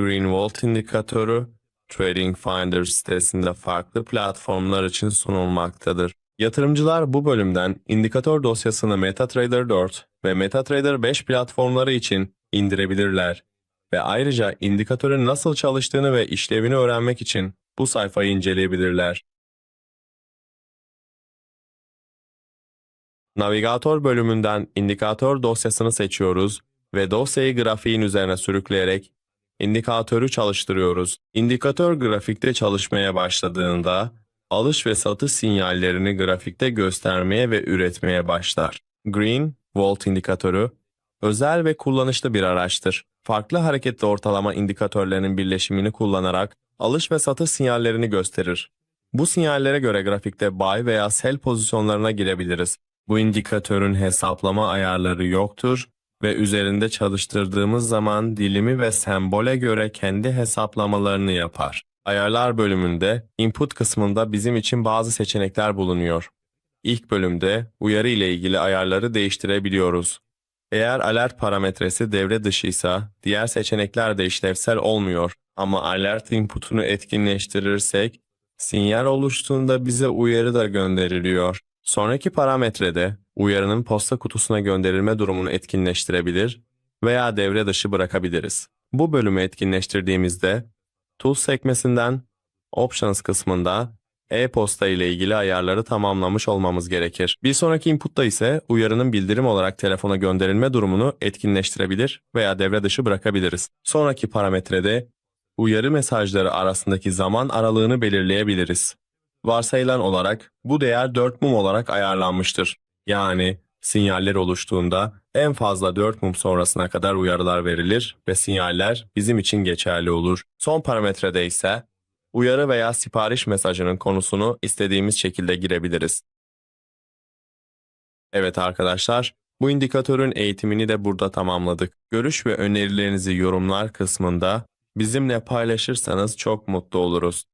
Greenwald indikatörü Trading Finder sitesinde farklı platformlar için sunulmaktadır. Yatırımcılar bu bölümden indikatör dosyasını MetaTrader 4 ve MetaTrader 5 platformları için indirebilirler ve ayrıca indikatörün nasıl çalıştığını ve işlevini öğrenmek için bu sayfayı inceleyebilirler. Navigatör bölümünden indikatör dosyasını seçiyoruz ve dosyayı grafiğin üzerine sürükleyerek indikatörü çalıştırıyoruz. İndikatör grafikte çalışmaya başladığında alış ve satış sinyallerini grafikte göstermeye ve üretmeye başlar. Green, Volt indikatörü özel ve kullanışlı bir araçtır. Farklı hareketli ortalama indikatörlerinin birleşimini kullanarak alış ve satış sinyallerini gösterir. Bu sinyallere göre grafikte buy veya sell pozisyonlarına girebiliriz. Bu indikatörün hesaplama ayarları yoktur ve üzerinde çalıştırdığımız zaman dilimi ve sembole göre kendi hesaplamalarını yapar. Ayarlar bölümünde input kısmında bizim için bazı seçenekler bulunuyor. İlk bölümde uyarı ile ilgili ayarları değiştirebiliyoruz. Eğer alert parametresi devre dışıysa diğer seçenekler de işlevsel olmuyor ama alert inputunu etkinleştirirsek sinyal oluştuğunda bize uyarı da gönderiliyor. Sonraki parametrede uyarının posta kutusuna gönderilme durumunu etkinleştirebilir veya devre dışı bırakabiliriz. Bu bölümü etkinleştirdiğimizde Tools sekmesinden Options kısmında e-posta ile ilgili ayarları tamamlamış olmamız gerekir. Bir sonraki inputta ise uyarının bildirim olarak telefona gönderilme durumunu etkinleştirebilir veya devre dışı bırakabiliriz. Sonraki parametrede uyarı mesajları arasındaki zaman aralığını belirleyebiliriz. Varsayılan olarak bu değer 4 mum olarak ayarlanmıştır. Yani sinyaller oluştuğunda en fazla 4 mum sonrasına kadar uyarılar verilir ve sinyaller bizim için geçerli olur. Son parametrede ise uyarı veya sipariş mesajının konusunu istediğimiz şekilde girebiliriz. Evet arkadaşlar, bu indikatörün eğitimini de burada tamamladık. Görüş ve önerilerinizi yorumlar kısmında bizimle paylaşırsanız çok mutlu oluruz.